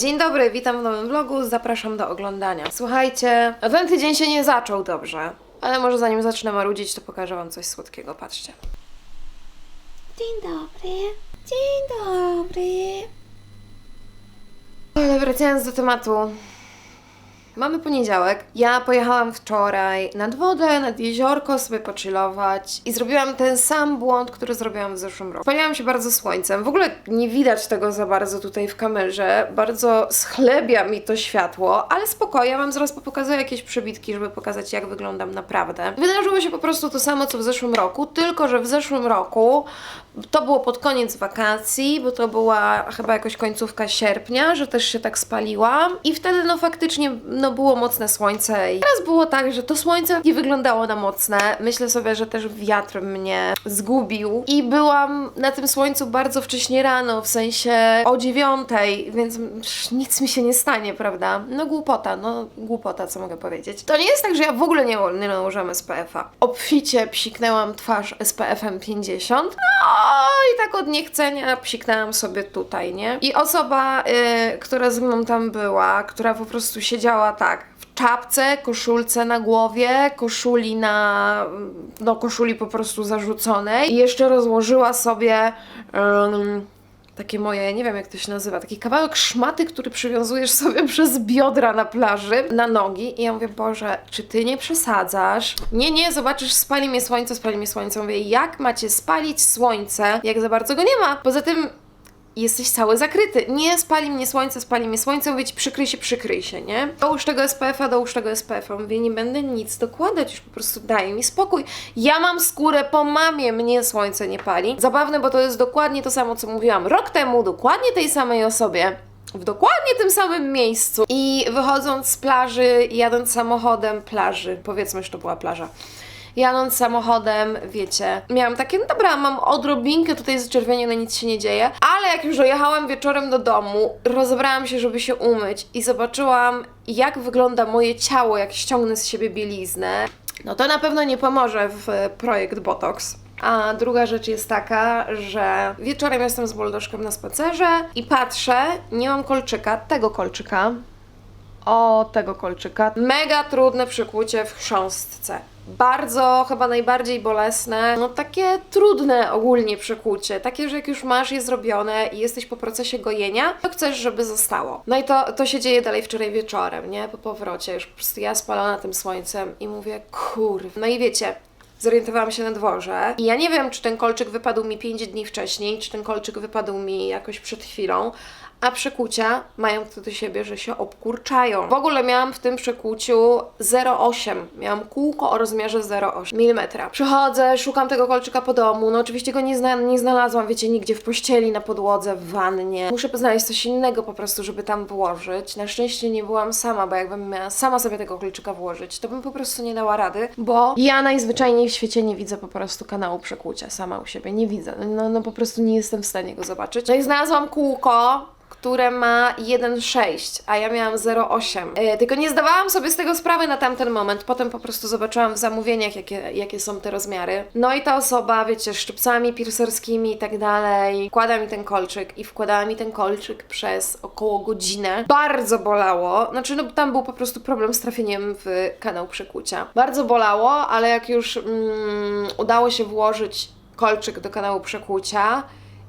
Dzień dobry, witam w nowym vlogu, zapraszam do oglądania. Słuchajcie, ten tydzień się nie zaczął dobrze, ale może zanim zacznę marudzić, to pokażę wam coś słodkiego, patrzcie. Dzień dobry, dzień dobry. Ale wracając do tematu, Mamy poniedziałek. Ja pojechałam wczoraj nad wodę, nad jeziorko, sobie pochillować i zrobiłam ten sam błąd, który zrobiłam w zeszłym roku. Paliłam się bardzo słońcem. W ogóle nie widać tego za bardzo tutaj w kamerze. Bardzo schlebia mi to światło, ale spokojnie, ja wam zaraz pokazuję jakieś przebitki, żeby pokazać jak wyglądam naprawdę. Wydarzyło się po prostu to samo co w zeszłym roku, tylko że w zeszłym roku to było pod koniec wakacji, bo to była chyba jakoś końcówka sierpnia, że też się tak spaliłam i wtedy no faktycznie no było mocne słońce i teraz było tak, że to słońce nie wyglądało na mocne. Myślę sobie, że też wiatr mnie zgubił i byłam na tym słońcu bardzo wcześnie rano, w sensie o dziewiątej, więc nic mi się nie stanie, prawda? No głupota, no głupota, co mogę powiedzieć. To nie jest tak, że ja w ogóle nie, nie nałożyłam SPF-a. Obficie psiknęłam twarz SPF-em 50, no i tak od niechcenia psiknęłam sobie tutaj, nie? I osoba, y, która ze mną tam była, która po prostu siedziała tak, w czapce, koszulce na głowie, koszuli na, no koszuli po prostu zarzuconej i jeszcze rozłożyła sobie ym, takie moje, nie wiem jak to się nazywa, taki kawałek szmaty, który przywiązujesz sobie przez biodra na plaży, na nogi i ja mówię, Boże, czy ty nie przesadzasz? Nie, nie, zobaczysz, spali mnie słońce, spali mnie słońce. Mówię, jak macie spalić słońce, jak za bardzo go nie ma? Poza tym jesteś cały zakryty. Nie spali mnie słońce, spali mnie słońce, mówię ci przykryj się, przykryj się, nie? Dołóż tego SPF-a, dołóż tego SPF-a. Mówię, nie będę nic dokładać, już po prostu daj mi spokój. Ja mam skórę po mamie, mnie słońce nie pali. Zabawne, bo to jest dokładnie to samo, co mówiłam rok temu, dokładnie tej samej osobie. W dokładnie tym samym miejscu. I wychodząc z plaży, jadąc samochodem plaży, powiedzmy, że to była plaża jadąc samochodem, wiecie, miałam takie, no dobra, mam odrobinkę tutaj zczerwienie, no nic się nie dzieje, ale jak już dojechałam wieczorem do domu, rozebrałam się, żeby się umyć i zobaczyłam, jak wygląda moje ciało, jak ściągnę z siebie bieliznę, no to na pewno nie pomoże w projekt Botox. A druga rzecz jest taka, że wieczorem jestem z Boldoszkiem na spacerze i patrzę, nie mam kolczyka, tego kolczyka, o tego kolczyka. Mega trudne przykłucie w chrząstce. Bardzo, chyba najbardziej bolesne, no takie trudne ogólnie przekłucie, takie, że jak już masz je zrobione i jesteś po procesie gojenia, to chcesz, żeby zostało. No i to, to się dzieje dalej wczoraj wieczorem, nie? Po powrocie, już po prostu ja spalona tym słońcem i mówię, kurw. No i wiecie, zorientowałam się na dworze i ja nie wiem, czy ten kolczyk wypadł mi 5 dni wcześniej, czy ten kolczyk wypadł mi jakoś przed chwilą, a przekucia mają to do siebie, że się obkurczają. W ogóle miałam w tym przekuciu 0,8. Miałam kółko o rozmiarze 0,8 mm. Przychodzę, szukam tego kolczyka po domu. No oczywiście go nie, zna nie znalazłam, wiecie, nigdzie w pościeli, na podłodze, w wannie. Muszę znaleźć coś innego po prostu, żeby tam włożyć. Na szczęście nie byłam sama, bo jakbym miała sama sobie tego kolczyka włożyć, to bym po prostu nie dała rady, bo ja najzwyczajniej w świecie nie widzę po prostu kanału przekłucia sama u siebie. Nie widzę. No, no po prostu nie jestem w stanie go zobaczyć. No i znalazłam kółko, które ma 1,6, a ja miałam 0,8. Yy, tylko nie zdawałam sobie z tego sprawy na tamten moment. Potem po prostu zobaczyłam w zamówieniach, jakie, jakie są te rozmiary. No i ta osoba, wiecie, szczypcami piercerskimi i tak dalej, wkłada mi ten kolczyk i wkładała mi ten kolczyk przez około godzinę. Bardzo bolało. Znaczy, no tam był po prostu problem z trafieniem w kanał przekłucia. Bardzo bolało, ale jak już mm, udało się włożyć kolczyk do kanału przekłucia,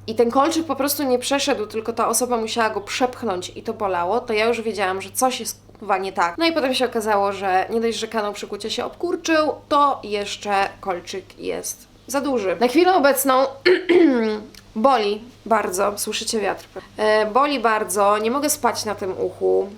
i ten kolczyk po prostu nie przeszedł, tylko ta osoba musiała go przepchnąć i to bolało, to ja już wiedziałam, że coś jest chyba nie tak. No i potem się okazało, że nie dość, że kanał przekucia się obkurczył, to jeszcze kolczyk jest za duży. Na chwilę obecną boli bardzo, słyszycie wiatr. E, boli bardzo, nie mogę spać na tym uchu.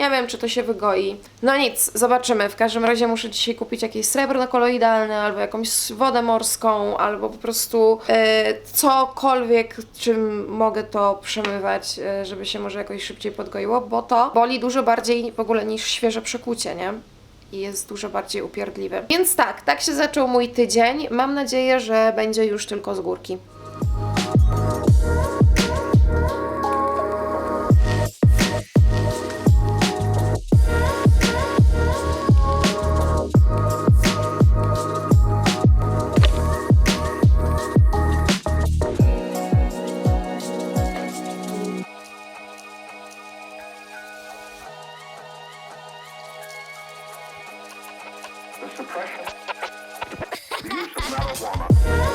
Nie wiem, czy to się wygoi. No nic, zobaczymy. W każdym razie muszę dzisiaj kupić jakieś srebrno koloidalne, albo jakąś wodę morską, albo po prostu e, cokolwiek, czym mogę to przemywać, e, żeby się może jakoś szybciej podgoiło, bo to boli dużo bardziej w ogóle niż świeże przekucie, nie? i jest dużo bardziej upierdliwy. Więc tak, tak się zaczął mój tydzień. Mam nadzieję, że będzie już tylko z górki. The suppression, the use of marijuana.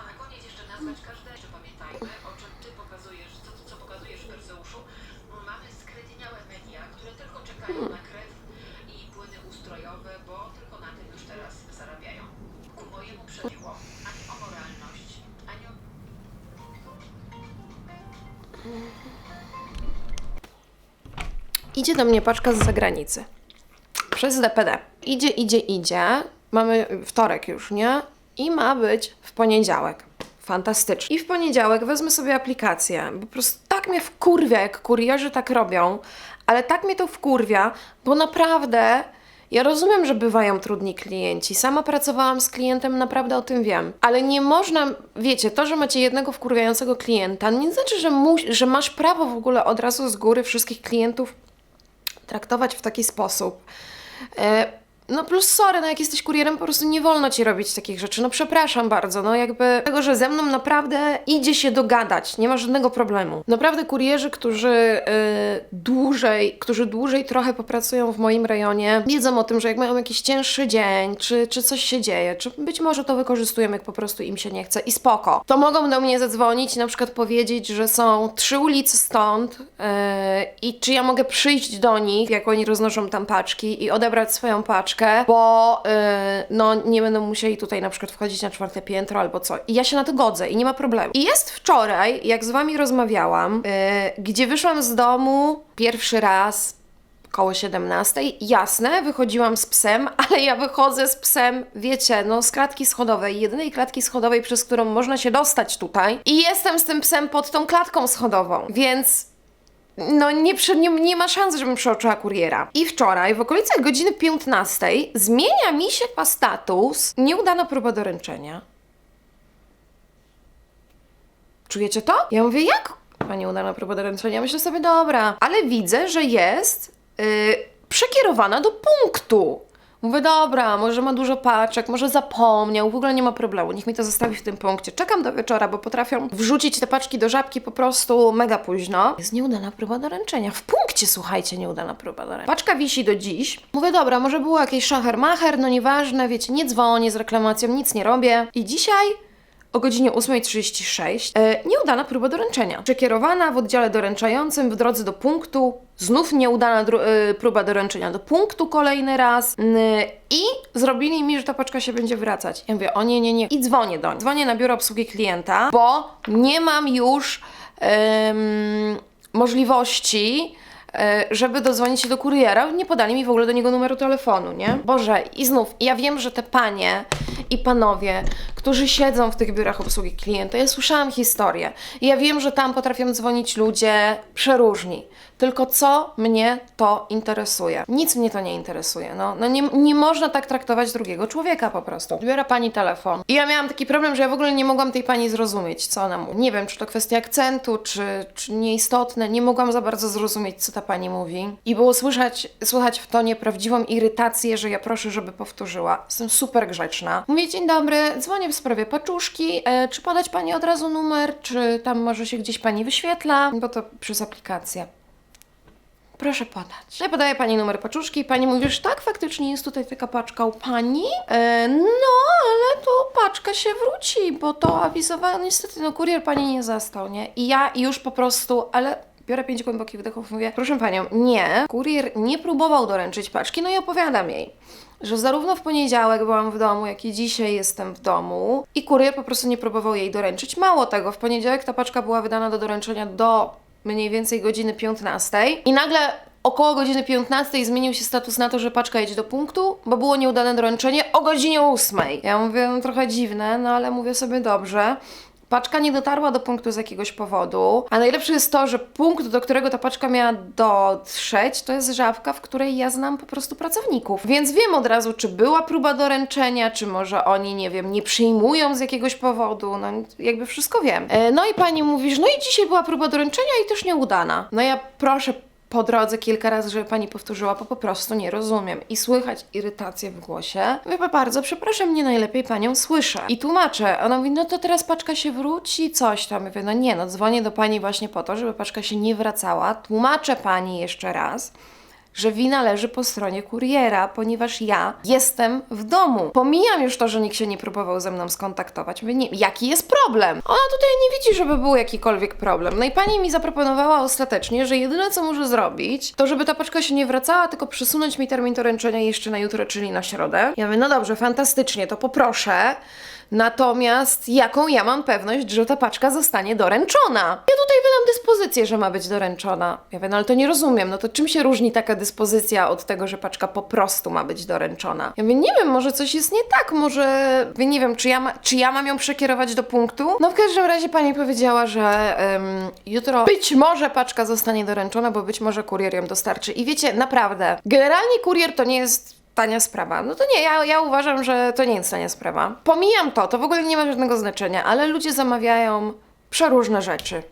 Zasięgów, a na koniec jeszcze nazwać każde. Jeszcze pamiętajmy, o czym ty pokazujesz, co, co pokazujesz w Perseuszu. Mamy skredyniałe media, które tylko czekają na krew i płyny ustrojowe, bo tylko na tym już teraz zarabiają. Ku mojemu przebiło ani o moralność, ani o Idzie do mnie paczka z zagranicy. Przez DPD. Idzie, idzie, idzie. Mamy wtorek już, nie? I ma być w poniedziałek. Fantastycznie. I w poniedziałek wezmę sobie aplikację. Po prostu tak mnie wkurwia, jak kurierzy tak robią, ale tak mnie to wkurwia, bo naprawdę ja rozumiem, że bywają trudni klienci. Sama pracowałam z klientem, naprawdę o tym wiem. Ale nie można, wiecie, to, że macie jednego wkurwiającego klienta, nie znaczy, że, że masz prawo w ogóle od razu z góry wszystkich klientów traktować w taki sposób. E, no plus sorry, no jak jesteś kurierem, po prostu nie wolno ci robić takich rzeczy. No przepraszam bardzo, no jakby tego, że ze mną naprawdę idzie się dogadać, nie ma żadnego problemu. Naprawdę kurierzy, którzy e, dłużej, którzy dłużej trochę popracują w moim rejonie, wiedzą o tym, że jak mają jakiś cięższy dzień, czy, czy coś się dzieje, czy być może to wykorzystują, jak po prostu im się nie chce i spoko. To mogą do mnie zadzwonić i na przykład powiedzieć, że są trzy ulice stąd e, i czy ja mogę przyjść do nich, jak oni roznoszą tam paczki i odebrać swoją paczkę, bo e, no nie będą musieli tutaj na przykład wchodzić na czwarte piętro albo co. I ja się na to godzę i nie ma problemu. I jest wczoraj, jak z wami rozmawiałam, e, gdzie wyszłam z domu pierwszy raz koło 17. Jasne, wychodziłam z psem, ale ja wychodzę z psem, wiecie, no z klatki schodowej, jedynej klatki schodowej, przez którą można się dostać tutaj. I jestem z tym psem pod tą klatką schodową, więc no nie, przy, nie, nie ma szans, żebym przeoczyła kuriera. I wczoraj, w okolicach godziny 15, zmienia mi się pa status nieudana próba doręczenia. Czujecie to? Ja mówię, jak pani udana próba doręczenia? Myślę sobie, dobra, ale widzę, że jest yy, przekierowana do punktu. Mówię, dobra, może ma dużo paczek, może zapomniał, w ogóle nie ma problemu, niech mi to zostawi w tym punkcie. Czekam do wieczora, bo potrafią wrzucić te paczki do żabki po prostu mega późno. Jest nieudana próba doręczenia. W punkcie, słuchajcie, nieudana próba doręczenia. Paczka wisi do dziś. Mówię, dobra, może było jakieś szachermacher, no nieważne, wiecie, nie dzwonię z reklamacją, nic nie robię. I dzisiaj o godzinie 8.36 e, nieudana próba doręczenia. Przekierowana w oddziale doręczającym w drodze do punktu, znów nieudana e, próba doręczenia do punktu kolejny raz i zrobili mi, że ta paczka się będzie wracać. Ja mówię, o nie, nie, nie. I dzwonię do nich. Dzwonię na biuro obsługi klienta, bo nie mam już em, możliwości e, żeby dodzwonić się do kuriera, nie podali mi w ogóle do niego numeru telefonu, nie? Boże, i znów, ja wiem, że te panie i panowie, którzy siedzą w tych biurach obsługi klienta, ja słyszałam historię. Ja wiem, że tam potrafią dzwonić ludzie przeróżni. Tylko co mnie to interesuje? Nic mnie to nie interesuje. No, no nie, nie można tak traktować drugiego człowieka po prostu. Biorę pani telefon. I ja miałam taki problem, że ja w ogóle nie mogłam tej pani zrozumieć, co ona mówi. Nie wiem, czy to kwestia akcentu, czy, czy nieistotne. Nie mogłam za bardzo zrozumieć, co ta pani mówi. I było słychać, słychać w tonie prawdziwą irytację, że ja proszę, żeby powtórzyła. Jestem super grzeczna. Mówię, dzień dobry, dzwonię w sprawie paczuszki. E, czy podać pani od razu numer, czy tam może się gdzieś pani wyświetla? Bo to przez aplikację. Proszę podać. Ja podaję pani numer paczuszki i pani mówi, że tak, faktycznie jest tutaj taka paczka u pani. E, no, ale tu paczka się wróci, bo to awizowano. Niestety, no kurier pani nie zastał, nie? I ja już po prostu, ale biorę pięć głębokich wdechów, mówię, proszę panią, nie, kurier nie próbował doręczyć paczki, no i opowiadam jej, że zarówno w poniedziałek byłam w domu, jak i dzisiaj jestem w domu i kurier po prostu nie próbował jej doręczyć. Mało tego, w poniedziałek ta paczka była wydana do doręczenia do mniej więcej godziny 15 i nagle około godziny 15 zmienił się status na to, że paczka jedzie do punktu, bo było nieudane doręczenie o godzinie 8. Ja mówię, no trochę dziwne, no ale mówię sobie dobrze. Paczka nie dotarła do punktu z jakiegoś powodu, a najlepsze jest to, że punkt, do którego ta paczka miała dotrzeć, to jest żabka, w której ja znam po prostu pracowników. Więc wiem od razu, czy była próba doręczenia, czy może oni, nie wiem, nie przyjmują z jakiegoś powodu, no jakby wszystko wiem. E, No i pani mówisz, no i dzisiaj była próba doręczenia i też nieudana. No ja proszę po drodze kilka razy, żeby pani powtórzyła, bo po prostu nie rozumiem. I słychać irytację w głosie. Mówię, bardzo przepraszam, nie najlepiej panią słyszę. I tłumaczę. Ona mówi, no to teraz paczka się wróci, coś tam. Mówię, no nie, no dzwonię do pani właśnie po to, żeby paczka się nie wracała. Tłumaczę pani jeszcze raz że wina leży po stronie kuriera, ponieważ ja jestem w domu. Pomijam już to, że nikt się nie próbował ze mną skontaktować. Mówię, nie, jaki jest problem? Ona tutaj nie widzi, żeby był jakikolwiek problem. No i pani mi zaproponowała ostatecznie, że jedyne co może zrobić, to żeby ta paczka się nie wracała, tylko przesunąć mi termin doręczenia jeszcze na jutro, czyli na środę. Ja mówię, no dobrze, fantastycznie, to poproszę. Natomiast jaką ja mam pewność, że ta paczka zostanie doręczona? Ja tutaj wydam dyspozycję, że ma być doręczona. Ja mówię, no ale to nie rozumiem, no to czym się różni taka dyspozycja od tego, że paczka po prostu ma być doręczona? Ja mówię, nie wiem, może coś jest nie tak, może, mówię, nie wiem, czy ja, ma, czy ja mam ją przekierować do punktu? No w każdym razie pani powiedziała, że jutro być może paczka zostanie doręczona, bo być może kurier ją dostarczy. I wiecie, naprawdę, generalnie kurier to nie jest tania sprawa. No to nie, ja, ja uważam, że to nie jest tania sprawa. Pomijam to, to w ogóle nie ma żadnego znaczenia, ale ludzie zamawiają przeróżne rzeczy.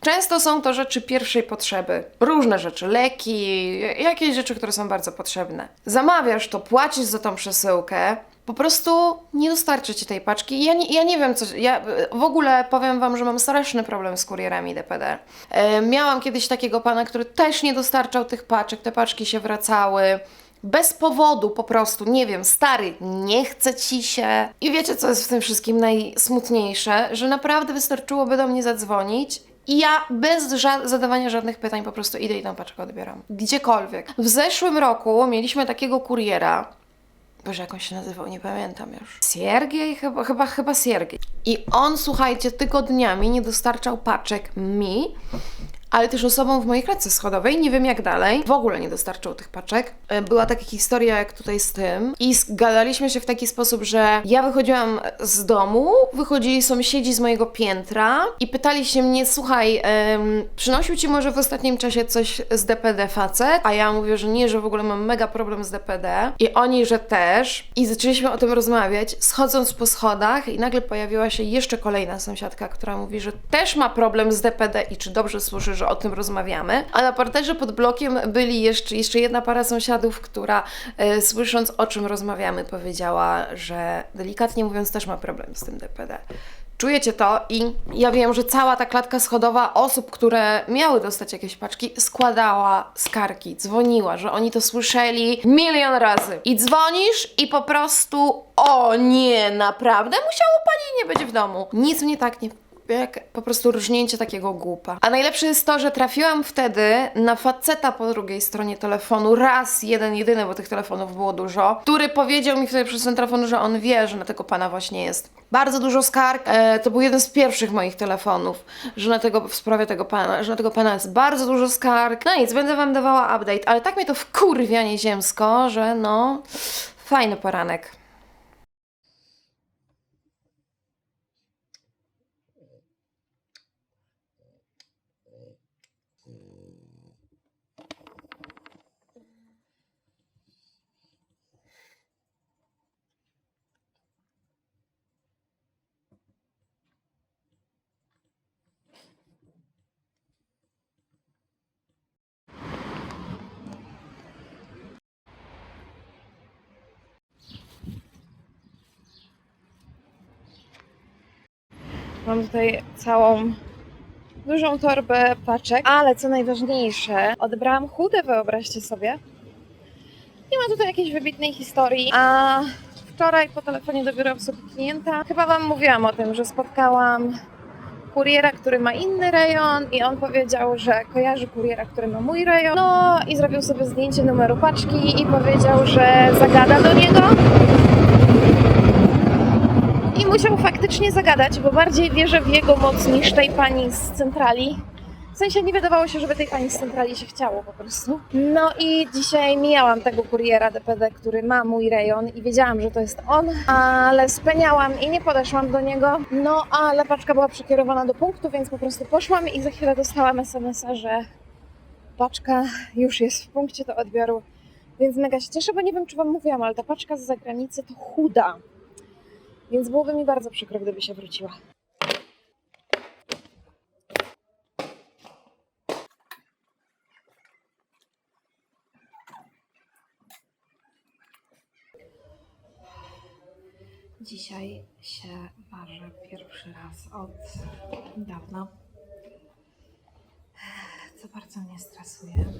Często są to rzeczy pierwszej potrzeby. Różne rzeczy, leki, jakieś rzeczy, które są bardzo potrzebne. Zamawiasz to, płacisz za tą przesyłkę, po prostu nie dostarczy ci tej paczki. Ja nie, ja nie wiem, co. Ja w ogóle powiem Wam, że mam straszny problem z kurierami DPD. E, miałam kiedyś takiego pana, który też nie dostarczał tych paczek, te paczki się wracały. Bez powodu po prostu, nie wiem, stary, nie chce ci się. I wiecie, co jest w tym wszystkim najsmutniejsze? Że naprawdę wystarczyłoby do mnie zadzwonić i ja bez ża- zadawania żadnych pytań po prostu idę i tą paczkę odbieram. Gdziekolwiek. W zeszłym roku mieliśmy takiego kuriera, Boże, jak on się nazywał, nie pamiętam już. Siergiej? Chyba, chyba, chyba Siergiej. I on, słuchajcie, tygodniami nie dostarczał paczek mi, ale też osobom w mojej klatce schodowej, nie wiem jak dalej, w ogóle nie dostarczył tych paczek. E, Była taka historia jak tutaj z tym i zgadaliśmy się w taki sposób, że ja wychodziłam z domu, wychodzili sąsiedzi z mojego piętra i pytali się mnie, słuchaj, em, przynosił Ci może w ostatnim czasie coś z DPD facet? A ja mówię, że nie, że w ogóle mam mega problem z DPD i oni, że też i zaczęliśmy o tym rozmawiać, schodząc po schodach i nagle pojawiła się jeszcze kolejna sąsiadka, która mówi, że też ma problem z DPD i czy dobrze słyszy, że o tym rozmawiamy. A na parterze pod blokiem byli jeszcze, jeszcze jedna para sąsiadów, która e, słysząc o czym rozmawiamy powiedziała, że delikatnie mówiąc też ma problem z tym DPD. Czujecie to i ja wiem, że cała ta klatka schodowa osób, które miały dostać jakieś paczki, składała skargi, dzwoniła, że oni to słyszeli milion razy. I dzwonisz i po prostu o nie, naprawdę musiało pani nie być w domu. Nic mnie tak nie jak po prostu rżnięcie takiego głupa. A najlepsze jest to, że trafiłam wtedy na faceta po drugiej stronie telefonu, raz, jeden, jedyny, bo tych telefonów było dużo, który powiedział mi wtedy przez ten telefon, że on wie, że na tego pana właśnie jest bardzo dużo skarg. E, to był jeden z pierwszych moich telefonów, że na tego, w sprawie tego pana, że na tego pana jest bardzo dużo skarg. No nic, będę wam dawała update, ale tak mnie to wkurwia nieziemsko, że no, fajny poranek. Mam tutaj całą dużą torbę paczek, ale co najważniejsze, odebrałam chudę, wyobraźcie sobie. Nie ma tutaj jakiejś wybitnej historii, a wczoraj po telefonie do biura obsługi klienta chyba Wam mówiłam o tym, że spotkałam kuriera, który ma inny rejon i on powiedział, że kojarzy kuriera, który ma mój rejon. No i zrobił sobie zdjęcie numeru paczki i powiedział, że zagada do niego. Musiał faktycznie zagadać, bo bardziej wierzę w jego moc niż tej pani z centrali. W sensie nie wydawało się, żeby tej pani z centrali się chciało po prostu. No i dzisiaj mijałam tego kuriera DPD, który ma mój rejon i wiedziałam, że to jest on, ale speniałam i nie podeszłam do niego. No ale paczka była przekierowana do punktu, więc po prostu poszłam i za chwilę dostałam SMS-a, że paczka już jest w punkcie do odbioru. Więc mega się cieszę, bo nie wiem, czy Wam mówiłam, ale ta paczka z zagranicy to chuda. Więc byłoby mi bardzo przykro, gdyby się wróciła. Dzisiaj się ważę pierwszy raz od dawna, co bardzo mnie stresuje.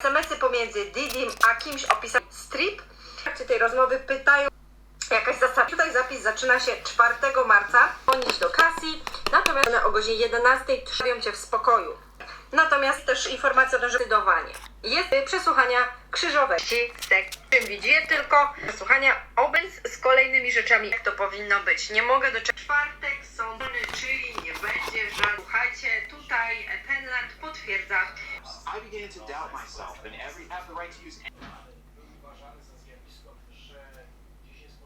SMS-y pomiędzy Didim a kimś opisał strip. W trakcie tej rozmowy pytają jakaś zasada. Tutaj zapis zaczyna się 4 marca. Dzwonić do Cassie, natomiast one o godzinie 11 trwają cię w spokoju. Natomiast też informacja o zdecydowanie. Jest przesłuchania krzyżowe. Czym widzi je tylko przesłuchania obęd z kolejnymi rzeczami, jak to powinno być. Nie mogę doczekać. Czwartek, sądny, czyli nie będzie żadnych. Słuchajcie, tutaj Penland potwierdza I began to doubt myself and every have the right to use uważane za zjawisko, że gdzieś jest.